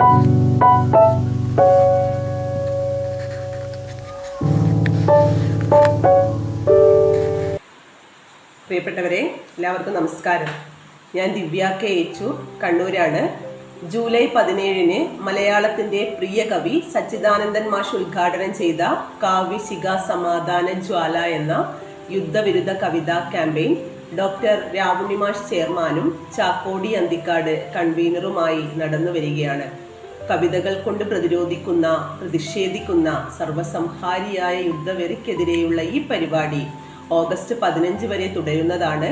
പ്രിയപ്പെട്ടവരെ എല്ലാവർക്കും നമസ്കാരം. ഞാൻ ദിവ്യ കെ എച്ചു കണ്ണൂരാണ്. ജൂലൈ പതിനേഴിന് മലയാളത്തിന്റെ പ്രിയ കവി സച്ചിദാനന്ദൻ മാഷ് ഉദ്ഘാടനം ചെയ്ത കാവ്യശിക സമാധാന ജ്വാല എന്ന യുദ്ധവിരുദ്ധ കവിതാ ക്യാമ്പയിൻ ഡോക്ടർ രാവുണ്ണി മാഷ് ചെയർമാനും ചാക്കോടി അന്തിക്കാട് കൺവീനറുമായി നടന്നു വരികയാണ് കവിതകൾ കൊണ്ട് പ്രതിരോധിക്കുന്ന പ്രതിഷേധിക്കുന്ന സർവസംഹാരിയായ യുദ്ധവെറിക്കെതിരെയുള്ള ഈ പരിപാടി ഓഗസ്റ്റ് പതിനഞ്ച് വരെ തുടരുന്നതാണ്.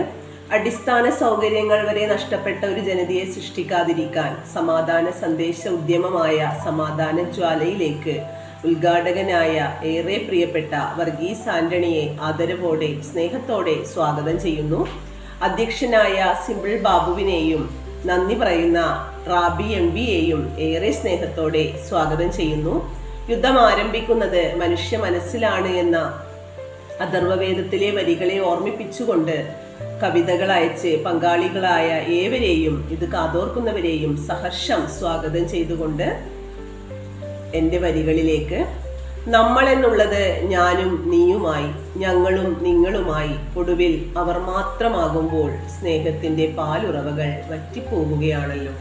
അടിസ്ഥാന സൗകര്യങ്ങൾ വരെ നഷ്ടപ്പെട്ട ഒരു ജനതയെ സൃഷ്ടിക്കാതിരിക്കാൻ സമാധാന സന്ദേശ ഉദ്യമമായ സമാധാന ജ്വാലയിലേക്ക് ഉദ്ഘാടകനായ ഏറെ പ്രിയപ്പെട്ട വർഗീസ് ആന്റണിയെ ആദരവോടെ സ്നേഹത്തോടെ സ്വാഗതം ചെയ്യുന്നു. അധ്യക്ഷനായ സിമ്പിൾ ബാബുവിനെയും നന്ദി പറയുന്ന റാബി എം വിയെയും ഏറെ സ്നേഹത്തോടെ സ്വാഗതം ചെയ്യുന്നു. യുദ്ധം ആരംഭിക്കുന്നത് മനുഷ്യ മനസ്സിലാണ് എന്ന അഥർവവേദത്തിലെ വരികളെ ഓർമ്മിപ്പിച്ചുകൊണ്ട് കവിതകൾ അയച്ച് പങ്കാളികളായ ഏവരെയും ഇത് കാതോർക്കുന്നവരെയും സഹർഷം സ്വാഗതം ചെയ്തുകൊണ്ട് എന്റെ വരികളിലേക്ക് നമ്മൾ എന്നുള്ളത് ഞാനും നീയുമായി ഞങ്ങളും നിങ്ങളുമായി ഒടുവിൽ അവർ മാത്രമാകുമ്പോൾ സ്നേഹത്തിന്റെ പാലുറവകൾ വറ്റിപ്പോവുകയാണല്ലോ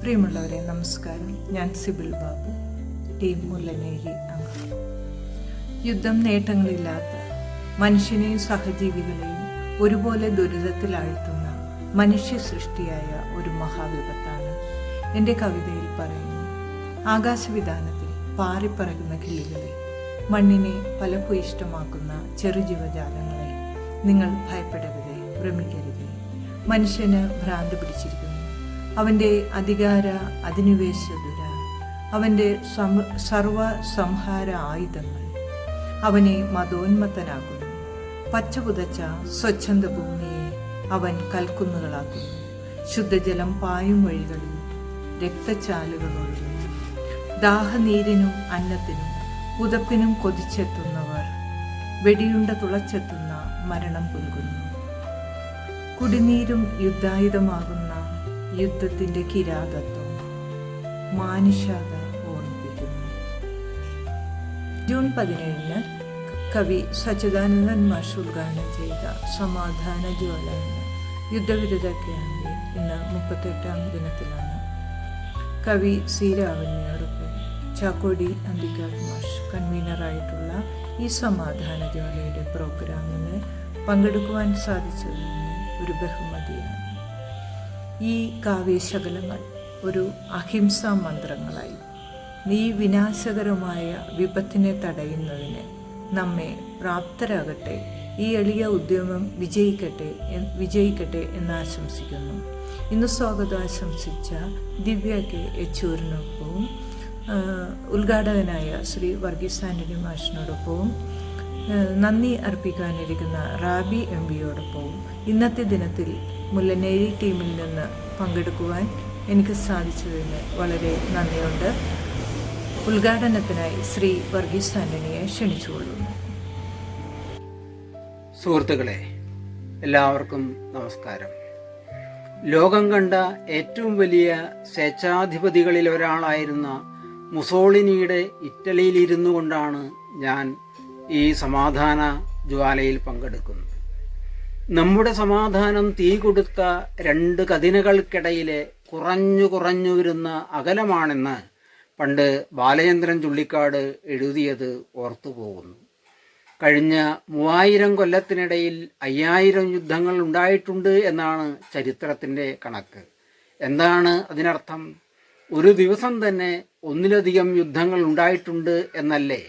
പ്രിയമുള്ളവരെ നമസ്കാരം. ഞാൻ സിബിൾ ബാബു ടീം മുല്ലനേരി യുദ്ധം നേട്ടങ്ങളില്ലാത്ത മനുഷ്യനെയും സഹജീവികളെയും ഒരുപോലെ ദുരിതത്തിലാഴ്ത്തുന്ന മനുഷ്യ സൃഷ്ടിയായ ഒരു മഹാവിപത്താണ് എന്റെ കവിതയിൽ പറയുന്നു ആകാശവിധാനത്തിൽ പാറിപ്പറകുന്ന കിളികളെ മണ്ണിനെ ഫലഭൂയിഷ്ടമാക്കുന്ന ചെറുജീവജാലങ്ങളെ നിങ്ങൾ ഭയപ്പെടരുതേ ഭ്രമിക്കരുതേ. മനുഷ്യന് ഭ്രാന്ത് പിടിച്ചിരിക്കുന്നു. അവന്റെ അധികാര അധിനിവേശതുര അവന്റെ സർവ സംഹാര ആയുധങ്ങൾ അവനെ മതോന്മത്തനാക്കുന്നു. പച്ചപുതച്ച സ്വച്ഛന്ത ഭൂമിയെ അവൻ കൽക്കുന്നുകളാക്കുന്നു. ശുദ്ധജലം പായും വഴികളിൽ രക്തച്ചാലുകൾ ദാഹനീരിനും അന്നത്തിനും പുതപ്പിനും കൊതിച്ചെത്തുന്നവർ വെടിയുണ്ട തുളച്ചെത്തുന്ന മരണം പുൽകുന്നു കുടിനീരും യുദ്ധായുധമാകുന്ന യുദ്ധത്തിന്റെ കിരാതത്വം മാനുഷാത ഓർമ്മിപ്പിക്കുന്നു. ജൂൺ പതിനേഴിന് കവി സച്ചിദാനന്ദൻ മാഷ് ഉദ്ഘാടനം ചെയ്ത സമാധാന ജ്വാല യുദ്ധവിരുദ്ധ ക്യാമ്പിൽ ഇന്ന് മുപ്പത്തെട്ടാം ദിനത്തിലാണ്. കവി സി ചാക്കോടി അന്തിക്കാട് മാഷ് കൺവീനറായിട്ടുള്ള ഈ സമാധാന ജ്വാലയുടെ പ്രോഗ്രാമിന് പങ്കെടുക്കുവാൻ സാധിച്ചത് ഒരു ബഹുമതിയാണ്. ഈ കാവ്യശകലങ്ങൾ ഒരു അഹിംസാ മന്ത്രങ്ങളായി. ഈ വിനാശകരമായ വിപത്തിനെ തടയുന്നതിന് നമ്മെ പ്രാപ്തരാകട്ടെ. ഈ എളിയ ഉദ്യമം വിജയിക്കട്ടെ വിജയിക്കട്ടെ എന്ന് ആശംസിക്കുന്നു. ഇന്ന് സ്വാഗതം ആശംസിച്ച ദിവ്യ കെ യെച്ചൂരിനൊപ്പവും ഉദ്ഘാടകനായ ശ്രീ വർഗീസ് ആന്റണി മാഷിനോടൊപ്പവും നന്ദി അർപ്പിക്കാനിരിക്കുന്ന റാബി എം പിയോടൊപ്പവും ഇന്നത്തെ ദിനത്തിൽ മുല്ലനേഴി ടീമിൽ നിന്ന് പങ്കെടുക്കുവാൻ എനിക്ക് സാധിച്ചതിന് വളരെ നന്ദിയുണ്ട്. ഉദ്ഘാടനത്തിനായി ശ്രീ വർഗീസ് ആന്റണിയെ ക്ഷണിച്ചുകൊള്ളുന്നു. സുഹൃത്തുക്കളെ എല്ലാവർക്കും നമസ്കാരം. ലോകം കണ്ട ഏറ്റവും വലിയ സ്വേച്ഛാധിപതികളിൽ ഒരാളായിരുന്ന മുസോളിനിയുടെ ഇറ്റലിയിലിരുന്നു കൊണ്ടാണ് ഞാൻ ഈ സമാധാന ജ്വാലയിൽ പങ്കെടുക്കുന്നത്. നമ്മുടെ സമാധാനം തീ കൊടുത്ത രണ്ട് കതിനകൾക്കിടയിലെ കുറഞ്ഞു കുറഞ്ഞു വരുന്ന അകലമാണെന്ന് പണ്ട് ബാലചന്ദ്രൻ ചുള്ളിക്കാട് എഴുതിയത് ഓർത്തുപോകുന്നു കഴിഞ്ഞ മൂവായിരം കൊല്ലത്തിനിടയിൽ അയ്യായിരം യുദ്ധങ്ങൾ ഉണ്ടായിട്ടുണ്ട് എന്നാണ് ചരിത്രത്തിന്റെ കണക്ക്. എന്താണ് അതിനർത്ഥം? ഒരു ദിവസം തന്നെ ഒന്നിലധികം യുദ്ധങ്ങൾ ഉണ്ടായിട്ടുണ്ട് എന്നല്ലേ?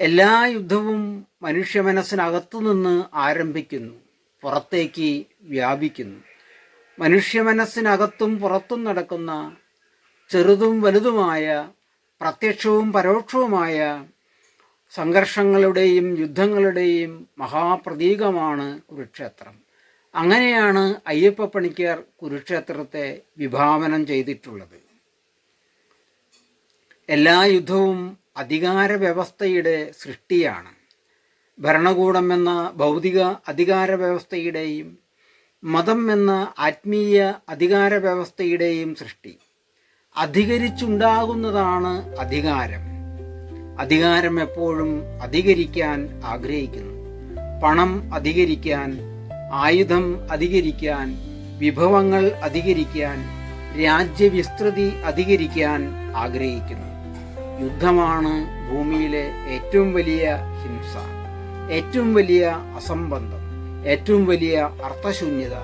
എല്ലാ യുദ്ധവും മനുഷ്യ മനസ്സിനകത്തു നിന്ന് ആരംഭിക്കുന്നു പുറത്തേക്ക് വ്യാപിക്കുന്നു. മനുഷ്യ മനസ്സിനകത്തും പുറത്തും നടക്കുന്ന ചെറുതും വലുതുമായ പ്രത്യക്ഷവും പരോക്ഷവുമായ സംഘർഷങ്ങളുടെയും യുദ്ധങ്ങളുടെയും മഹാപ്രതീകമാണ് കുരുക്ഷേത്രം. അങ്ങനെയാണ് അയ്യപ്പ പണിക്കർ കുരുക്ഷേത്രത്തെ വിഭാവനം ചെയ്തിട്ടുള്ളത്. എല്ലാ യുദ്ധവും അധികാര വ്യവസ്ഥയുടെ സൃഷ്ടിയാണ്. ഭരണകൂടം എന്ന ഭൗതിക അധികാര വ്യവസ്ഥയുടെയും മതം എന്ന ആത്മീയ അധികാര വ്യവസ്ഥയുടെയും സൃഷ്ടി. അധികരിച്ചുണ്ടാകുന്നതാണ് അധികാരം. അധികാരം എപ്പോഴും അധികരിക്കാൻ ആഗ്രഹിക്കുന്നു. പണം അധികരിക്കാൻ ആയുധം അധികരിക്കാൻ വിഭവങ്ങൾ അധികരിക്കാൻ രാജ്യവിസ്തൃതി അധികരിക്കാൻ ആഗ്രഹിക്കുന്നു. യുദ്ധമാണ് ഭൂമിയിലെ ഏറ്റവും വലിയ ഹിംസ ഏറ്റവും വലിയ അസംബന്ധം ഏറ്റവും വലിയ അർത്ഥശൂന്യത.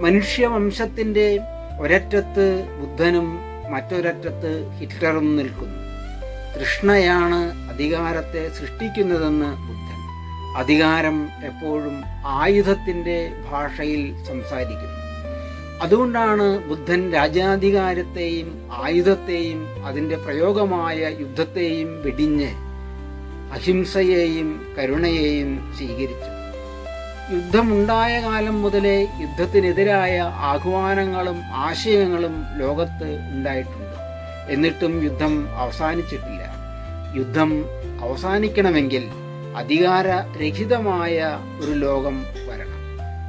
മനുഷ്യവംശത്തിന്റെ ഒരറ്റത്ത് ബുദ്ധനും മറ്റൊരറ്റത്ത് ഹിറ്റ്ലറും നിൽക്കുന്നു. കൃഷ്ണയാണ് അധികാരത്തെ സൃഷ്ടിക്കുന്നതെന്ന് ബുദ്ധൻ. അധികാരം എപ്പോഴും ആയുധത്തിന്റെ ഭാഷയിൽ സംസാരിക്കുന്നു. അതുകൊണ്ടാണ് ബുദ്ധൻ രാജാധികാരത്തെയും ആയുധത്തെയും അതിന്റെ പ്രയോഗമായ യുദ്ധത്തെയും വെടിഞ്ഞ് അഹിംസയെയും കരുണയെയും സ്വീകരിച്ചു. യുദ്ധമുണ്ടായ കാലം മുതലേ യുദ്ധത്തിനെതിരായ ആഹ്വാനങ്ങളും ആശയങ്ങളും ലോകത്ത് ഉണ്ടായിട്ടുണ്ട്. എന്നിട്ടും യുദ്ധം അവസാനിച്ചിട്ടില്ല. യുദ്ധം അവസാനിക്കണമെങ്കിൽ അധികാരരഹിതമായ ഒരു ലോകം വരണം.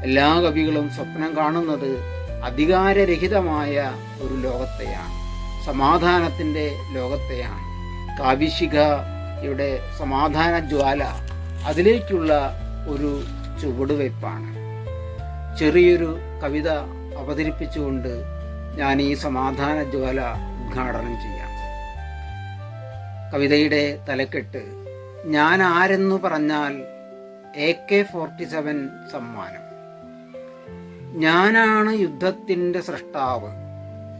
എല്ലാ കവികളും സ്വപ്നം കാണുന്നത് അധികാരരഹിതമായ ഒരു ലോകത്തെയാണ് സമാധാനത്തിന്റെ ലോകത്തെയാണ്. കാവിശികയുടെ സമാധാന ജ്വാല അതിലേക്കുള്ള ഒരു ചുവടുവയ്പ്പാണ്. ചെറിയൊരു കവിത അവതരിപ്പിച്ചുകൊണ്ട് ഞാൻ ഈ സമാധാന ജ്വാല ഉദ്ഘാടനം ചെയ്യാം. കവിതയുടെ തലക്കെട്ട് ഞാൻ ആരെന്നു പറഞ്ഞാൽ എ കെ ഫോർട്ടി സെവൻ സമ്മാനം. ഞാനാണ് യുദ്ധത്തിന്റെ സൃഷ്ടാവ്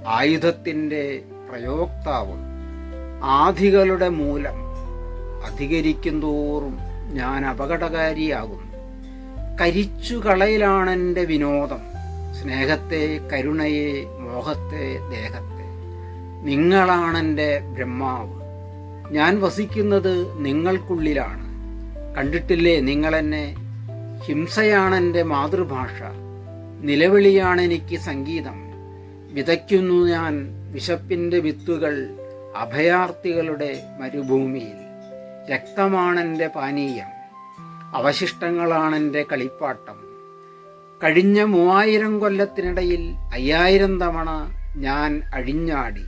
ആയുധത്തിന്റെ പ്രയോക്താവ്. ആധികളുടെ മൂലം അധികരിക്കും തോറും ഞാൻ അപകടകാരിയാകുന്നു. കരിച്ചു കളയിലാണെന്റെ വിനോദം സ്നേഹത്തെ കരുണയെ മോഹത്തെ ദേഹത്തെ. നിങ്ങളാണെന്റെ ബ്രഹ്മാവ്. ഞാൻ വസിക്കുന്നത് നിങ്ങൾക്കുള്ളിലാണ്. കണ്ടിട്ടില്ലേ നിങ്ങളെന്നെ ഹിംസയാണെന്റെ മാതൃഭാഷ. നിലവിളിയാണെനിക്ക് സംഗീതം. വിതയ്ക്കുന്നു ഞാൻ വിശപ്പിന്റെ വിത്തുകൾ അഭയാർത്ഥികളുടെ മരുഭൂമിയിൽ. രക്തമാണെന്റെ പാനീയം. അവശിഷ്ടങ്ങളാണെന്റെ കളിപ്പാട്ടം. കഴിഞ്ഞ മൂവായിരം കൊല്ലത്തിനിടയിൽ അയ്യായിരം തവണ ഞാൻ അഴിഞ്ഞാടി.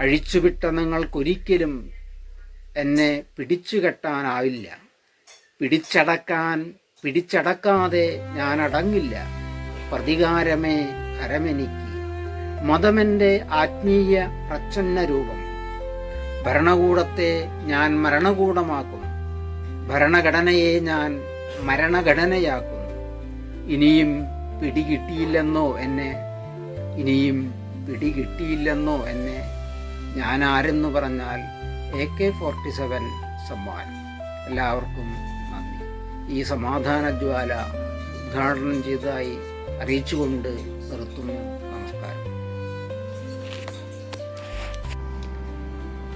അഴിച്ചുവിട്ട നിങ്ങൾക്കൊരിക്കലും എന്നെ പിടിച്ചുകെട്ടാനാവില്ല. പിടിച്ചടക്കാൻ പിടിച്ചടക്കാതെ ഞാൻ അടങ്ങില്ല. പ്രതികാരമേ ഹരമെനിക്ക് മതമെന്റെ ആത്മീയ പ്രച്ഛന്ന രൂപം. ഭരണകൂടത്തെ ഞാൻ മരണകൂടമാക്കും ഭരണഘടനയെ ഞാൻ മരണഘടനയാക്കും ഇനിയും പിടികിട്ടിയില്ലെന്നോ എന്നെ? ഇനിയും പിടികിട്ടിയില്ലെന്നോ എന്നെ? ഞാൻ ആരെന്ന് പറഞ്ഞാൽ എ കെ ഫോർട്ടി സെവൻ സമ്മാനം എല്ലാവർക്കും നന്ദി. ഈ സമാധാന ജ്വാല ഉദ്ഘാടനം ചെയ്തതായി അറിയിച്ചുകൊണ്ട് നിർത്തുന്നു. നമസ്കാരം.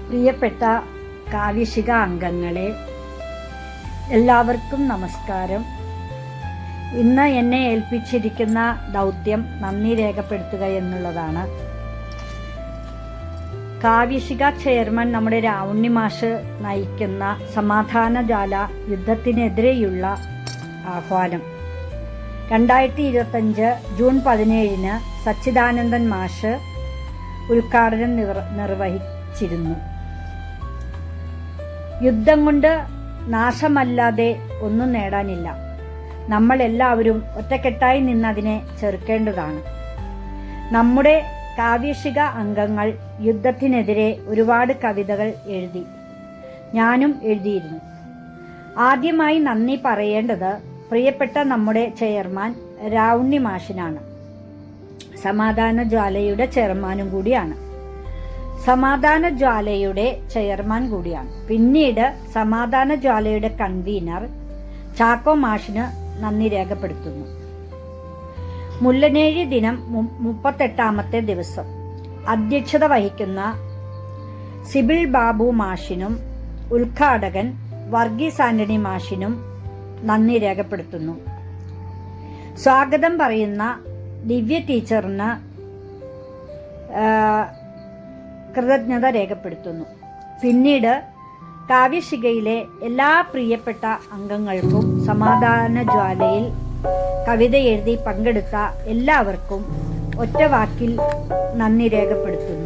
പ്രിയപ്പെട്ട കാവ്യശിക അംഗങ്ങളെ എല്ലാവർക്കും നമസ്കാരം. ഇന്ന് എന്നെ ഏൽപ്പിച്ചിരിക്കുന്ന ദൗത്യം നന്ദി രേഖപ്പെടുത്തുക എന്നുള്ളതാണ്. കാവ്യശിക ചെയർമാൻ നമ്മുടെ രാവുണ്ണി മാഷ് നയിക്കുന്ന സമാധാനജാല യുദ്ധത്തിനെതിരെയുള്ള ആഹ്വാനം. രണ്ടായിരത്തി ഇരുപത്തഞ്ച് ജൂൺ പതിനേഴിന് സച്ചിദാനന്ദൻ മാഷ് ഉദ്ഘാടനം നിർ- നിർവഹിച്ചിരുന്നു. യുദ്ധം കൊണ്ട് നാശമല്ലാതെ ഒന്നും നേടാനില്ല. നമ്മൾ എല്ലാവരും ഒറ്റക്കെട്ടായി നിന്നതിനെ ചെറുക്കേണ്ടതാണ്. നമ്മുടെ കാവ്യശിക അംഗങ്ങൾ യുദ്ധത്തിനെതിരെ ഒരുപാട് കവിതകൾ എഴുതി ഞാനും എഴുതിയിരുന്നു. ആദ്യമായി നന്ദി പറയേണ്ടത് പ്രിയപ്പെട്ട നമ്മുടെ ചെയർമാൻ രാവുണ്ണി മാഷിനാണ്. സമാധാന ജ്വാലയുടെ ചെയർമാനും കൂടിയാണ്. സമാധാന ജ്വാലയുടെ ചെയർമാൻ കൂടിയാണ്. പിന്നീട് സമാധാന ജ്വാലയുടെ കൺവീനർ ചാക്കോ മാഷിന് നന്ദി രേഖപ്പെടുത്തുന്നു. മുല്ലനേഴി ദിനം മുപ്പത്തെട്ടാമത്തെ ദിവസം അധ്യക്ഷത വഹിക്കുന്ന സിബിൾ ബാബു മാഷിനും ഉദ്ഘാടകൻ വർഗീസ് ആന്റണി മാഷിനും നന്ദി രേഖപ്പെടുത്തുന്നു. സ്വാഗതം പറയുന്ന ദിവ്യ ടീച്ചറിന് കൃതജ്ഞത രേഖപ്പെടുത്തുന്നു. പിന്നീട് കാവ്യശികയിലെ എല്ലാ പ്രിയപ്പെട്ട അംഗങ്ങൾക്കും സമാധാന ജ്വാലയിൽ കവിത എഴുതി പങ്കെടുത്ത എല്ലാവർക്കും ഒറ്റവാക്കിൽ നന്ദി രേഖപ്പെടുത്തുന്നു.